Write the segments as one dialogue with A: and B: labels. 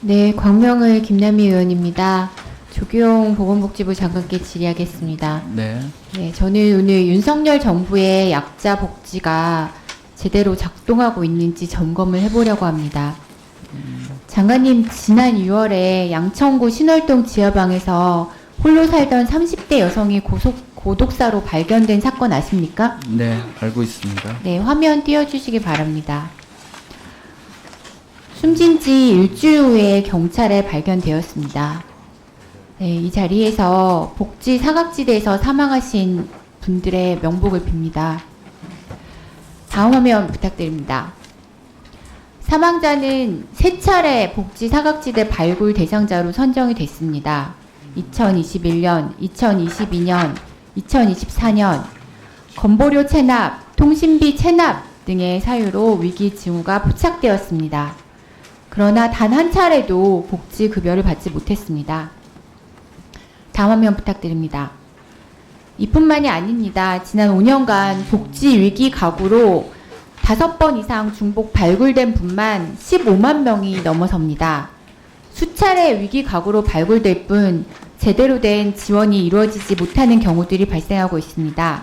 A: 네, 광명을 김남희 의원입니다. 조규용 보건복지부 장관께 질의하겠습니다.
B: 네.
A: 네, 저는 오늘 윤석열 정부의 약자 복지가 제대로 작동하고 있는지 점검을 해보려고 합니다. 장관님, 지난 6월에 양천구 신월동 지하방에서 홀로 살던 30대 여성이 고속, 고독사로 발견된 사건 아십니까?
B: 네, 알고 있습니다.
A: 네, 화면 띄워주시기 바랍니다. 숨진 지 일주일 후에 경찰에 발견되었습니다. 네, 이 자리에서 복지 사각지대에서 사망하신 분들의 명복을 빕니다. 다음 화면 부탁드립니다. 사망자는 세 차례 복지 사각지대 발굴 대상자로 선정이 됐습니다. 2021년, 2022년, 2024년 건보료 체납, 통신비 체납 등의 사유로 위기 징후가 포착되었습니다. 그러나 단 한 차례도 복지 급여를 받지 못했습니다. 다음 화면 부탁드립니다. 이뿐만이 아닙니다. 지난 5년간 복지 위기 가구로 다섯 번 이상 중복 발굴된 분만 15만 명이 넘어섭니다. 수차례 위기 가구로 발굴될 뿐 제대로 된 지원이 이루어지지 못하는 경우들이 발생하고 있습니다.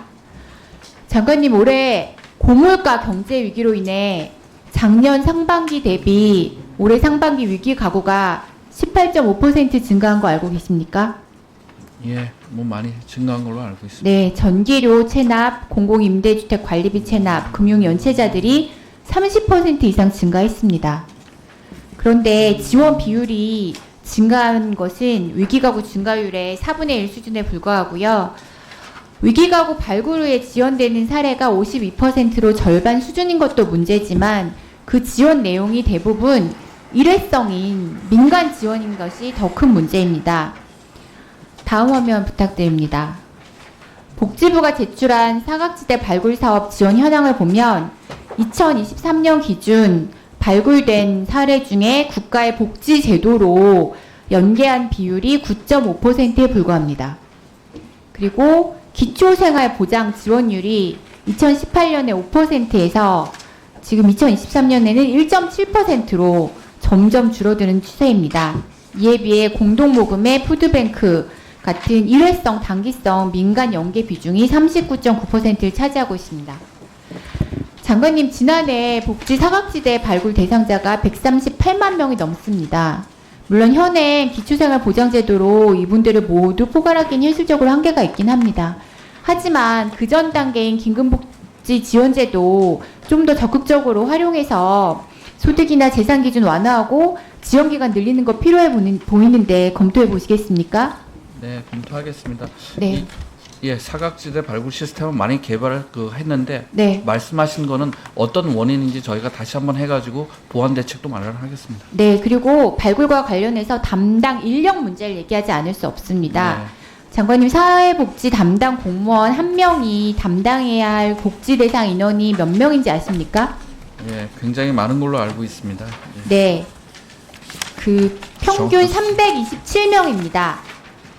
A: 장관님 올해 고물가 경제 위기로 인해 작년 상반기 대비 올해 상반기 위기 가구가 18.5% 증가한 거 알고 계십니까?
B: 예, 뭐 많이 증가한 걸로 알고 있습니다.
A: 네, 전기료 체납, 공공임대주택 관리비 체납, 금융연체자들이 30% 이상 증가했습니다. 그런데 지원 비율이 증가한 것은 위기가구 증가율의 4분의 1 수준에 불과하고요. 위기가구 발굴 후에 지원되는 사례가 52%로 절반 수준인 것도 문제지만 그 지원 내용이 대부분 일회성인 민간 지원인 것이 더 큰 문제입니다. 다음 화면 부탁드립니다. 복지부가 제출한 사각지대 발굴 사업 지원 현황을 보면 2023년 기준 발굴된 사례 중에 국가의 복지 제도로 연계한 비율이 9.5%에 불과합니다. 그리고 기초생활 보장 지원율이 2018년에 5%에서 지금 2023년에는 1.7%로 점점 줄어드는 추세입니다. 이에 비해 공동모금의 푸드뱅크 같은 일회성, 단기성 민간 연계 비중이 39.9%를 차지하고 있습니다. 장관님, 지난해 복지 사각지대 발굴 대상자가 138만 명이 넘습니다. 물론 현행 기초생활보장제도로 이분들을 모두 포괄하기는 현실적으로 한계가 있긴 합니다. 하지만 그 전 단계인 긴급복지 지원제도 좀 더 적극적으로 활용해서 소득이나 재산 기준 완화하고 지원 기간 늘리는 거 필요해 보이는데 검토해 보시겠습니까?
B: 네, 검토하겠습니다.
A: 네.
B: 이, 예, 사각지대 발굴 시스템을 많이 개발을 그 했는데
A: 네.
B: 말씀하신 거는 어떤 원인인지 저희가 다시 한번 해가지고 보완 대책도 마련하겠습니다.
A: 네, 그리고 발굴과 관련해서 담당 인력 문제를 얘기하지 않을 수 없습니다.
B: 네.
A: 장관님 사회복지 담당 공무원 한 명이 담당해야 할 복지 대상 인원이 몇 명인지 아십니까?
B: 예, 굉장히 많은 걸로 알고 있습니다. 예.
A: 네. 그 평균 327명입니다.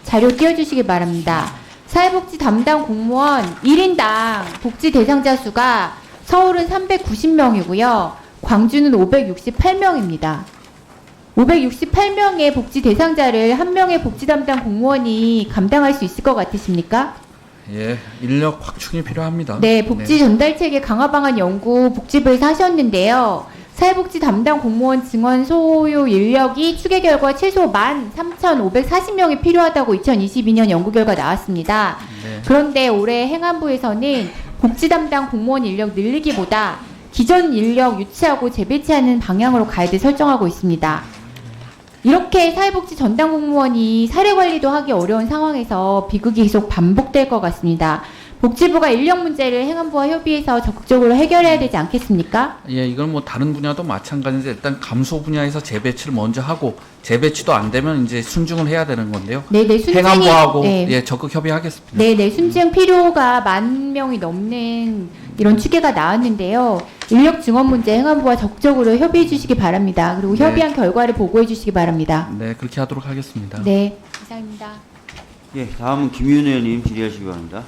A: 자료 띄워주시기 바랍니다. 사회복지 담당 공무원 1인당 복지 대상자 수가 서울은 390명이고요. 광주는 568명입니다. 568명의 복지 대상자를 한 명의 복지 담당 공무원이 감당할 수 있을 것 같으십니까?
B: 예, 인력 확충이 필요합니다.
A: 네, 복지 전달 체계 강화 방안 연구 복지부에서 하셨는데요. 사회복지 담당 공무원 증원 소요 인력이 추계 결과 최소 13,540명이 필요하다고 2022년 연구 결과 나왔습니다.
B: 네.
A: 그런데 올해 행안부에서는 복지 담당 공무원 인력 늘리기보다 기존 인력 유치하고 재배치하는 방향으로 가이드 설정하고 있습니다. 이렇게 사회복지 전담 공무원이 사례 관리도 하기 어려운 상황에서 비극이 계속 반복될 것 같습니다. 복지부가 인력 문제를 행안부와 협의해서 적극적으로 해결해야 되지 않겠습니까?
B: 예, 이건 뭐 다른 분야도 마찬가지인데 일단 감소 분야에서 재배치를 먼저 하고 재배치도 안 되면 이제 순중을 해야 되는 건데요.
A: 네, 네, 순증이
B: 행안부하고
A: 네.
B: 예, 적극 협의하겠습니다.
A: 네, 네, 순증 필요가 만 명이 넘는 이런 추계가 나왔는데요. 인력 증원 문제 행안부와 적극적으로 협의해 주시기 바랍니다. 그리고
B: 네.
A: 협의한 결과를 보고해 주시기 바랍니다.
B: 네, 그렇게 하도록 하겠습니다.
A: 네, 이상입니다.
C: 예, 다음은 김윤 의원님 질의하시기 바랍니다.